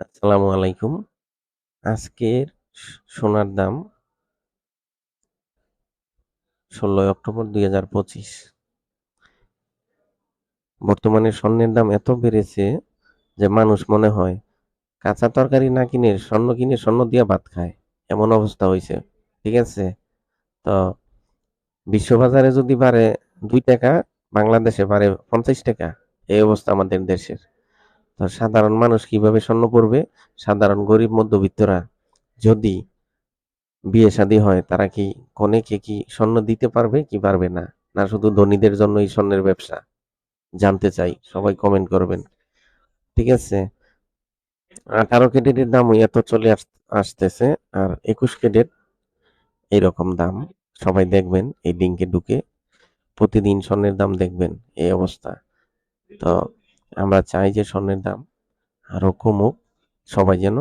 আসসালামু আলাইকুম। আজকের সোনার দাম ১৬ই অক্টোবর ২০২৫ বর্তমানে স্বর্ণের দাম এত বেড়েছে যে মানুষ মনে হয় কাঁচা তরকারি না কিনে স্বর্ণ কিনে স্বর্ণ দিয়া ভাত খায়। এমন অবস্থা হয়েছে ঠিক আছে? তো বিশ্ববাজারে যদি বাড়ে দুই টাকা, বাংলাদেশে বাড়ে ৳৫০ এই অবস্থা আমাদের দেশের। সাধারণ মানুষ কীভাবে স্বর্ণ পড়বে? সাধারণ গরিব মধ্যবিত্তরা যদি বিয়ে শাদী হয়, তারা কি কনেকে কি স্বর্ণ দিতে পারবে কি পারবে না? না, শুধু ধনীদের জন্যই স্বর্ণের ব্যবসা? জানতে চাই। সবাই কমেন্ট করবেন। ঠিক আছে? ১৮ ক্যারেটের দামই এত চলে আস, আসতেছে, আর ২১ ক্যারেট এইরকম দাম। সবাই দেখবেন, এই লিংকে ঢুকে। প্রতিদিন স্বর্ণের দাম দেখবেন, এই অবস্থা। তো আমরা চাই যে স্বর্ণের দাম আরও কমুক। সবাই যেন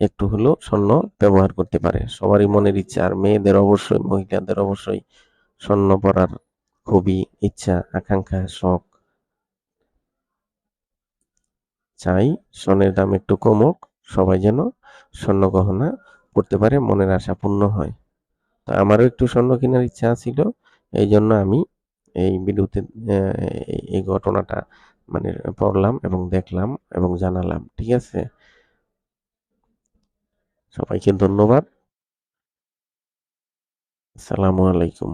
একটু হলেও স্বর্ণ ব্যবহার করতে পারে। সবারই মনের ইচ্ছা আর মেয়েদের অবশ্যই মহিলাদের অবশ্যই স্বর্ণ পরার খুবই ইচ্ছা, আকাঙ্ক্ষা, শখ। চাই স্বর্ণের দাম একটু কমুক। সবাই যেন স্বর্ণ গহনা করতে পারে, মনের আশা পূর্ণ হয়। তো আমারও একটু স্বর্ণ কেনার ইচ্ছা ছিল। এই জন্য আমি এই অ্যা এই ঘটনাটা মানে পড়লাম এবং দেখলাম এবং জানালাম। ঠিক আছে? সবাইকে ধন্যবাদ। আসসালামু আলাইকুম।